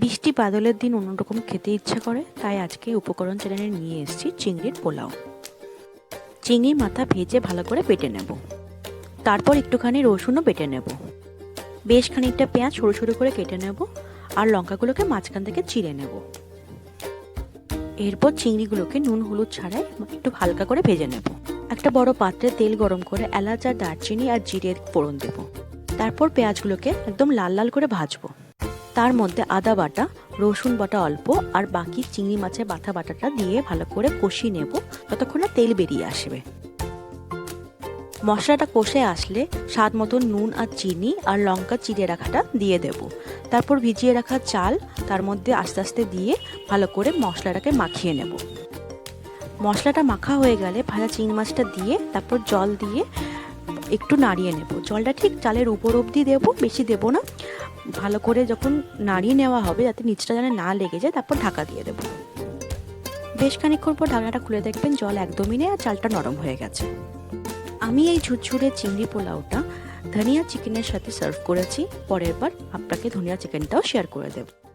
বৃষ্টি বাদলের দিন অন্যরকম খেতে ইচ্ছা করে, তাই আজকে উপকরণ চ্যানেলে নিয়ে এসেছি চিংড়ির পোলাও। চিংড়ি মাথা ভেজে ভালো করে বেটে নেব। তারপর একটুখানি রসুনও বেটে নেব। বেশ খানিকটা পেঁয়াজ সরু সরু করে কেটে নেব আর লঙ্কাগুলোকে মাঝখান থেকে চিড়ে নেব। এরপর চিংড়িগুলোকে নুন হলুদ ছাড়াই একটু হালকা করে ভেজে নেব। একটা বড় পাত্রে তেল গরম করে এলাচ আর দারচিনি আর জিরের ফোড়ন দেব। তারপর পেঁয়াজগুলোকে একদম লাল লাল করে ভাজবো। তার মধ্যে আদা বাটা, রসুন বাটা অল্প আর বাকি চিংড়ি মাছের বাটা বাটাটা দিয়ে ভালো করে কষিয়ে নেব ততক্ষণ না তেল বেরিয়ে আসবে। মশলাটা কষে আসলে স্বাদ মতো নুন আর চিনি আর লঙ্কা চিড়ে রাখাটা দিয়ে দেব। তারপর ভিজিয়ে রাখা চাল তার মধ্যে আস্তে আস্তে দিয়ে ভালো করে মশলাটাকে মাখিয়ে নেব। মশলাটা মাখা হয়ে গেলে ভাজা চিংড়ি মাছটা দিয়ে তারপর জল দিয়ে একটু নাড়িয়ে নেব। জলটা ঠিক চালের উপর অবধি দেবো, বেশি দেবো না। ভালো করে যখন নাড়িয়ে নেওয়া হবে যাতে নিচটা যেন না লেগে যায়, তারপর ঢাকা দিয়ে দেবো। বেশ খানিক্ষণ পর ঢাকনাটা খুলে দেখবেন জল একদমই নেই আর চালটা নরম হয়ে গেছে। আমি এই ঝুরঝুরে চিংড়ি পোলাওটা ধনিয়া চিকেনের সাথে সার্ভ করেছি। পরের বার আপনাকে ধনিয়া চিকেনটাও শেয়ার করে দেবো।